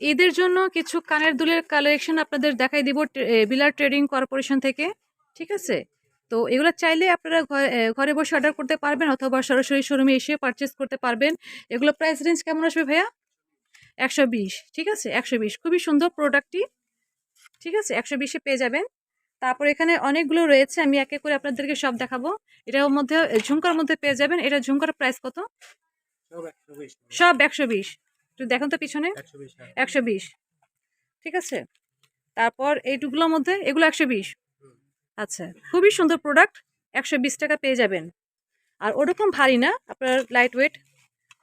ঈদের জন্য কিছু কানের দুলের কালেকশন আপনাদের দেখাই দিব বিলার ট্রেডিং কর্পোরেশন থেকে ঠিক আছে? তো এগুলো চাইলে আপনারা ঘরে- বসে অর্ডার করতে পারবেন অথবা সরাসরি শোরুমে এসে পারচেস করতে পারবেন। এগুলো প্রাইস রেঞ্জ কেমন আসবে ভাইয়া? একশো বিশ ঠিক আছে? একশো বিশ খুবই সুন্দর প্রোডাক্টটি ঠিক আছে? একশো বিশে পেয়ে যাবেন। তারপর এখানে অনেকগুলো রয়েছে আমি এক এক করে আপনাদেরকে সব দেখাবো। এটার মধ্যে ঝুমকার মধ্যে পেয়ে যাবেন। এটা ঝুমকার প্রাইস কত? সব একশো বিশ। একটু দেখুন তো পিছনে। একশো বিশ হ্যাঁ। একশো বিশ। ঠিক আছে? তারপর এইটুকুলোর মধ্যে এগুলো একশো বিশ। আচ্ছা খুবই সুন্দর প্রোডাক্ট একশো বিশ টাকা পেয়ে যাবেন। আর ওরকম ভারী না আপনার লাইট ওয়েট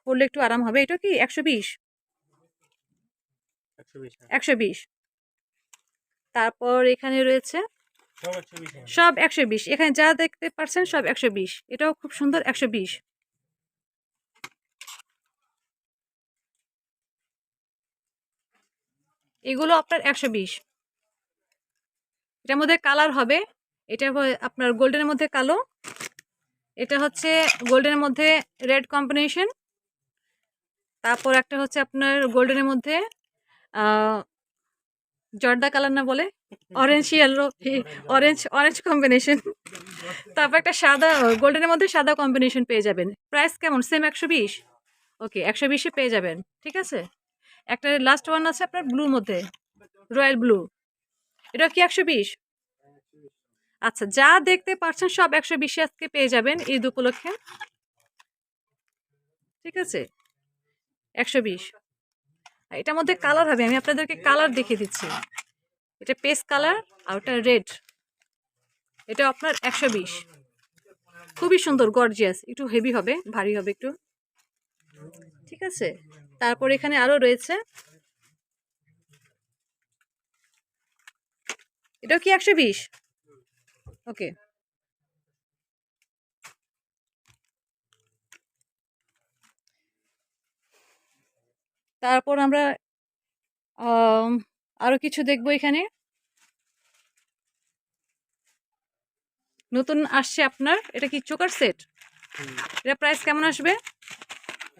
পরলে একটু আরাম হবে। এটা কি? একশো বিশ? একশো বিশ হ্যাঁ। তারপর এখানে রয়েছে সব একশো বিশ হ্যাঁ। সব একশো বিশ। এখানে যা দেখতে পারছেন সব একশো বিশ। এটাও খুব সুন্দর একশো বিশ। এগুলো আপনার একশো বিশ। এটার মধ্যে কালার হবে, এটা আপনার গোল্ডেনের মধ্যে কালো, এটা হচ্ছে গোল্ডেনের মধ্যে রেড কম্বিনেশন, তারপর একটা হচ্ছে আপনার গোল্ডেনের মধ্যে জর্দা কালার না বলে orange yellow orange orange combination তারপর একটা সাদা গোল্ডেনের মধ্যে সাদা কম্বিনেশন পেয়ে যাবেন। প্রাইস কেমন? সেম একশো বিশ? ওকে একশো বিশে পেয়ে যাবেন, ঠিক আছে? একটা লাস্ট ওয়ান আছে আপনার ব্লুর মধ্যে রয়্যাল ব্লু এটা কি একশো বিশ? আচ্ছা যা দেখতে পাচ্ছেন সব একশো বিশে আজকে পেয়ে যাবেন ঈদ উপলক্ষে। ঠিক আছে? একশো বিশ। এটার মধ্যে কালার হবে, আমি আপনাদেরকে কালার দেখিয়ে দিচ্ছি। এটা পেস কালার আর ওটা রেড এটা আপনার একশো বিশ। খুবই সুন্দর গর্জিয়াস একটু হেভি হবে, ভারী হবে একটু। ঠিক আছে? তারপর এখানে আরও রয়েছে। এটাও কি একশো বিশ? ওকে। তারপর আমরা আম, আরও কিছু দেখব এখানে। নতুন আসছে আপনার এটা কি চোকার সেট? এটা প্রাইস কেমন আসবে তো ইনটেক না প্যাকেটের মধ্যে দেখান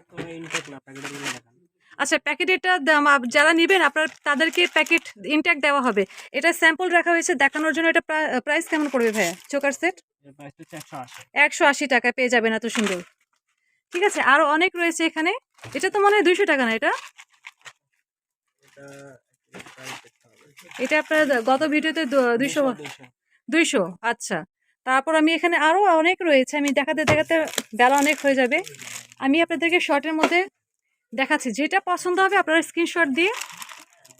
আচ্ছা প্যাকেটেরটা দাম আপ- যারা নেবেন আপনার তাদেরকে প্যাকেট ইনট্যাক্ট দেওয়া হবে। এটা স্যাম্পল রাখা হয়েছে দেখানোর জন্য এটা প্রাইস কেমন পড়বে ভাইয়া? চোকার সেট একশো আশি। টাকা পেয়ে যাবেন এত সুন্দর। ঠিক আছে আরও অনেক রয়েছে এখানে। এটা তো মনে হয় দুইশো টাকা না এটা? এটা এটা আপনার গত ভিডিওতে দুইশো দুইশো দুইশো। আচ্ছা। তারপর আমি এখানে আরও অনেক রয়েছে আমি দেখাতে দেখাতে বেলা অনেক হয়ে যাবে। আমি আপনাদেরকে শর্টের মধ্যে দেখাচ্ছি। যেটা পছন্দ হবে আপনারা স্ক্রিনশট দিয়ে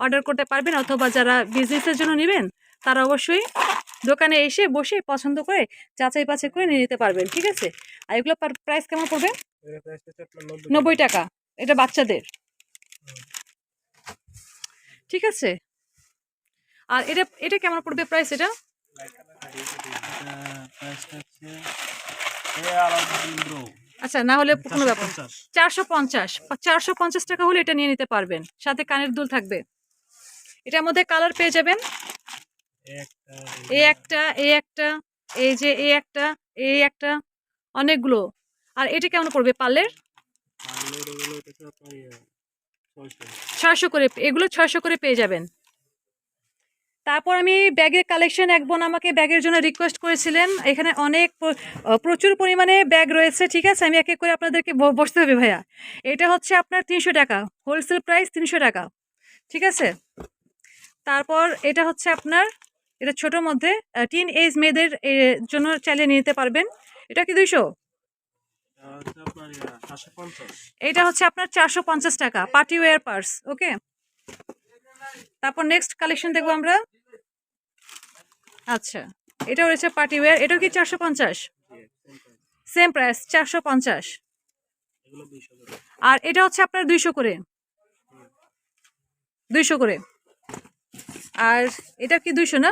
অর্ডার করতে পারবেন অথবা যারা বিজনেসের জন্য নেবেন তারা অবশ্যই দোকানে এসে বসে পছন্দ করে যাচাই বাছাই করে নিয়ে নিতে পারবেন ঠিক আছে? আর এগুলো প্রাইস কেমন পড়বে? নব্বই টাকা। এটা বাচ্চাদের। ঠিক আছে? আর এটা এটা কেমন পড়বে প্রাইস এটা? প্রাইসটা হচ্ছে আচ্ছা না হলে কোনো ব্যাপার চারশো পঞ্চাশ। চারশো পঞ্চাশ। টাকা হলে এটা নিয়ে নিতে পারবেন। সাথে কানের দুল থাকবে। এটার মধ্যে কালার পেয়ে যাবেন। একটা এই একটা এই একটা এই যে এই একটা এই একটা অনেকগুলো। আর এটা কেমন পড়বে পার্লের? ইয়ে, ছয়শো করে এগুলো ছয়শো করে পেয়ে যাবেন। তারপর আমি ব্যাগের কালেকশন এক বোন আমাকে ব্যাগের জন্য রিকোয়েস্ট করেছিলেন। এখানে অনেক প্রচুর পরিমাণে ব্যাগ রয়েছে, ঠিক আছে? আমি এক এক করে আপনাদেরকে বসতে হবে ভাইয়া। এটা হচ্ছে আপনার তিনশো টাকা হোলসেল প্রাইস তিনশো টাকা, ঠিক আছে? তারপর এটা হচ্ছে আপনার, এটা ছোটোর মধ্যে টিন এজ মেয়েদের জন্য চাইলে নিতে পারবেন। এটা কি দুইশো? এটা হচ্ছে আপনার চারশো পঞ্চাশ টাকা পার্টি ওয়ার পার্স ওকে তারপর নেক্সট কালেকশন দেখব আমরা। আচ্ছা এটা রয়েছে পার্টি ওয়্যার, এটাও কি চারশো পঞ্চাশ? সেম প্রাইস চারশো পঞ্চাশ। আর এটা হচ্ছে আপনার দুইশো করে। দুইশো করে। আর এটা কি দুইশো না?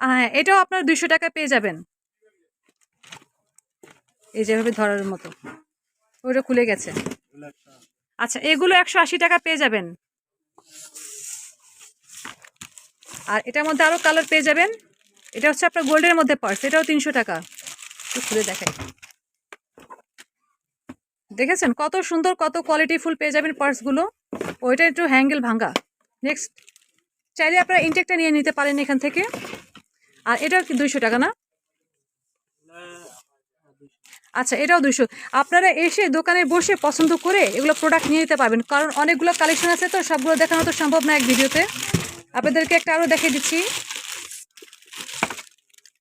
হ্যাঁ এটাও আপনার দুইশো টাকা পেয়ে যাবেন। এই যেভাবে ধরার মতো। ওটা খুলে গেছে। আচ্ছা এগুলো একশো আশি টাকা পেয়ে যাবেন। আর এটার মধ্যে আরও কালার পেয়ে যাবেন। এটা হচ্ছে আপনার গোল্ডের মধ্যে পার্স এটাও তিনশো টাকা। একটু খুলে দেখাই। দেখেছেন? কত সুন্দর, কত কোয়ালিটি ফুল পেয়ে যাবেন পার্সগুলো ওইটা একটু হ্যাঙ্গেল ভাঙ্গা। নেক্সট চাইলে আপনারা ইনটেকটা নিয়ে নিতে পারেন এখান থেকে। আর এটাও কি দুইশো টাকা না? আচ্ছা এটাও দুশো আপনারা এসে দোকানে বসে পছন্দ করে এগুলো প্রোডাক্ট নিয়ে নিতে পারবেন। কারণ অনেকগুলো কালেকশন আছে তো, সবগুলো দেখানো তো সম্ভব না এক ভিডিওতে আপনাদেরকে একটা আরও দেখিয়ে দিচ্ছি।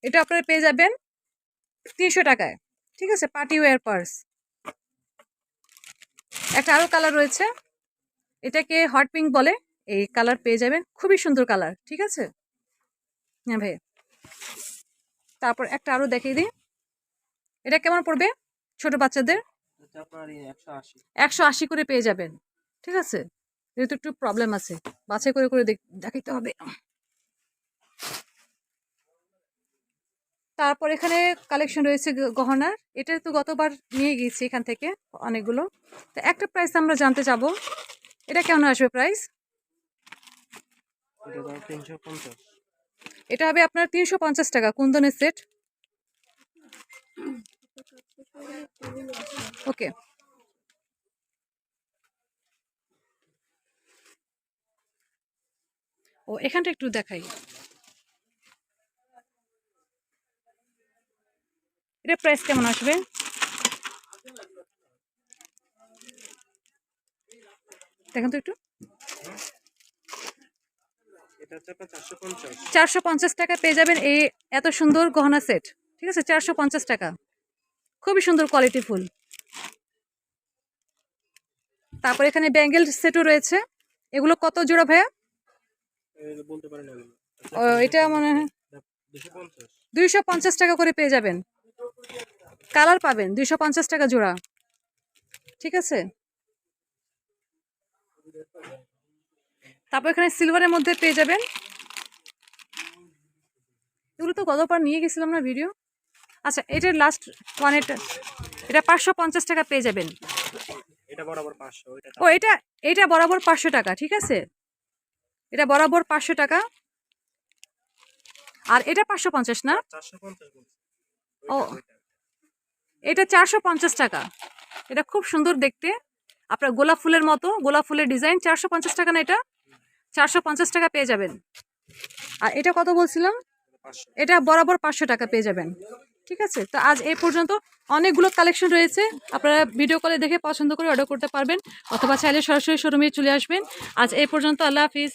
এটা আপনারা পেয়ে যাবেন তিনশো টাকায়। ঠিক আছে? Party wear purse. একটা আরও কালার রয়েছে। এটাকে হট পিঙ্ক বলে। এই কালার পেয়ে যাবেন। খুবই সুন্দর কালার। ঠিক আছে? হ্যাঁ ভাই তারপর একটা আরও দেখিয়ে দিই। এটা কেমন পড়বে? ছোট বাচ্চাদের? একশো আশি করে পেয়ে যাবেন। ঠিক আছে? যেহেতু একটু প্রবলেম আছে। বাছাই করে করে দেখ- দেখাইতে হবে। তারপর এখানে কালেকশন রয়েছে গহনার। এটা তো গতবার নিয়ে গিয়েছি এখান থেকে অনেকগুলো। তো একটা প্রাইস আমরা জানতে চাবো। এটা কেমন আসবে প্রাইস এটা হবে আপনার তিনশো পঞ্চাশ টাকা কুন্দনের সেট ওকে। ও এখানটা একটু দেখাই। এটা প্রাইস কেমন আসবে? দেখেন তো একটু। চারশো পঞ্চাশ। টাকা পেয়ে যাবেন এই এত সুন্দর গহনা সেট ঠিক আছে? চারশো পঞ্চাশ টাকা। খুবই সুন্দর কোয়ালিটি ফুল। তারপর এখানে ব্যাঙ্গেল সেটও রয়েছে। এগুলো কত জোড়া ভাইয়া? বলতে পারেন ও, এটা মনে দুইশো পঞ্চাশ। টাকা করে পেয়ে যাবেন কালার পাবেন দুইশো পঞ্চাশ টাকা জোড়া। ঠিক আছে? তারপর এখানে সিলভারের মধ্যে পেয়ে যাবেন। এগুলো তো গতবার নিয়ে গেছিলাম না ভিডিও আচ্ছা এটার লাস্ট ওয়ান এটা এটা পাঁচশো পঞ্চাশ টাকা পেয়ে যাবেন। ও এটা এটা বরাবর পাঁচশো টাকা ঠিক আছে? এটা বরাবর পাঁচশো টাকা। আর এটা পাঁচশো পঞ্চাশ না? ও। এটা চারশো পঞ্চাশ টাকা। এটা খুব সুন্দর দেখতে। আপনার গোলাপ ফুলের মতো গোলাপ ফুলের ডিজাইন চারশো পঞ্চাশ টাকা না এটা? চারশো পঞ্চাশ টাকা পেয়ে যাবেন। আর এটা কত বলছিলাম? এটা বরাবর পাঁচশো টাকা পেয়ে যাবেন। ঠিক আছে? তো আজ এই পর্যন্ত অনেকগুলো কালেকশন রয়েছে। আপনারা ভিডিও কলে দেখে পছন্দ করে অর্ডার করতে পারবেন। অথবা চাইলে সরাসরি শোরুমে চলে আসবেন। আজ এই পর্যন্ত আল্লাহ হাফিজ।